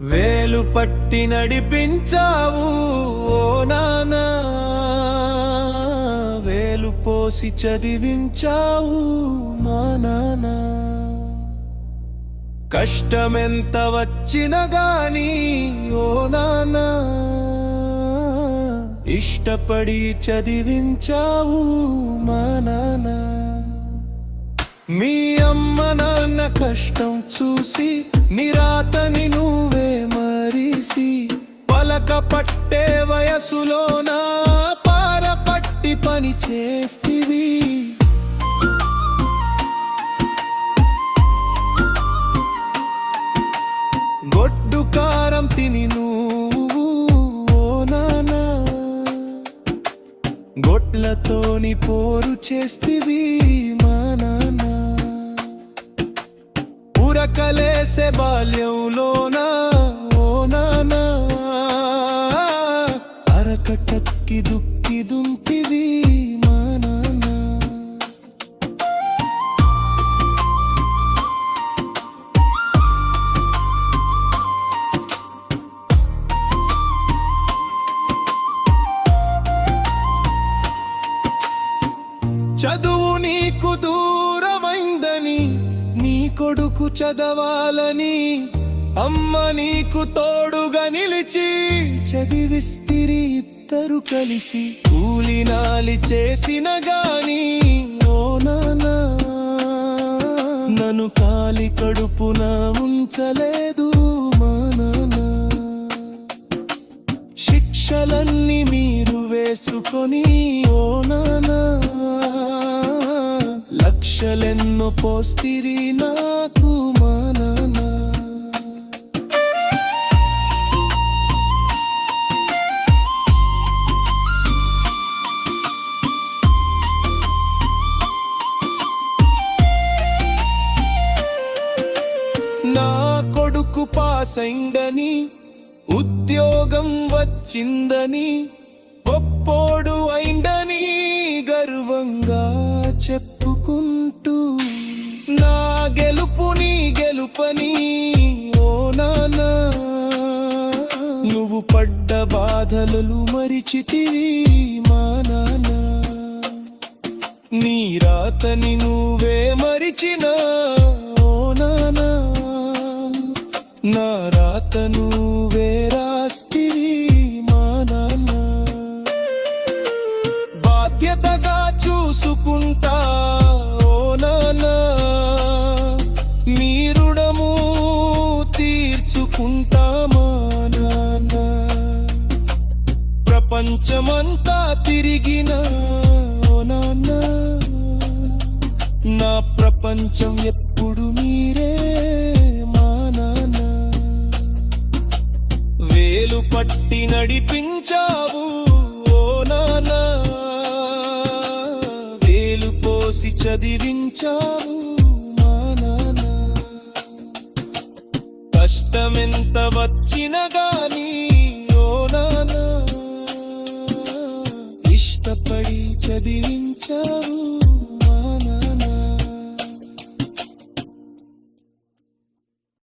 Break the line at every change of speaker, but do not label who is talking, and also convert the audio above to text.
వేలు పట్టి నడిపించావు ఓ నానా పోసి చదివించావు మా నానా కష్టమెంత వచ్చిన గాని ఓ నానా ఇష్టపడి చదివించావు మా నానా మీ అమ్మ నాన్న కష్టం చూసి నిరాతని నువ్వే మరిసి పలక పట్టే వయసులోనా? చేస్తివి. గొడ్డు కారం తిని నువ్వు ఓ నానా గొడ్లతోని పోరు చేస్తివి మా నాన్న. ఉరకలేసే బాల్యంలోనా నీకు దూరమైందని నీ కొడుకు చదవాలని అమ్మ నీకు తోడుగా నిలిచి చదివిస్తిరి ఇద్దరు కలిసి కూలినాలి చేసిన గాని ఓ నానా నన్ను కాలి కడుపున ఉంచలేదు మా నానా. శిక్షలన్నీ మీరు వేసుకొని ఓ లక్షలెన్నో పోస్తిరి నాకు మా నానా నా కొడుకు పాసైండని ఉద్యోగం వచ్చిందని గొప్పోడు అయిందని గర్వంగా చెప్ప. నా గెలుపుని గెలుపని. ఓ నానా నువ్వు పడ్డ బాధలు మరిచితివి మా నాన్న. నీ రాతని నువ్వే మరిచినా. తీర్చుకుంటా మా నాన్న? ప్రపంచమంతా తిరిగిన ఓ నాన్న? నా ప్రపంచం ఎప్పుడు మీరే మా నాన్న? వేలు పట్టి నడిపించావు ఓ నాన్న? వేలు పోసి చదివించావు కష్టమెంత వచ్చిన గాని ఓ ఇష్టపడి చదివించావు.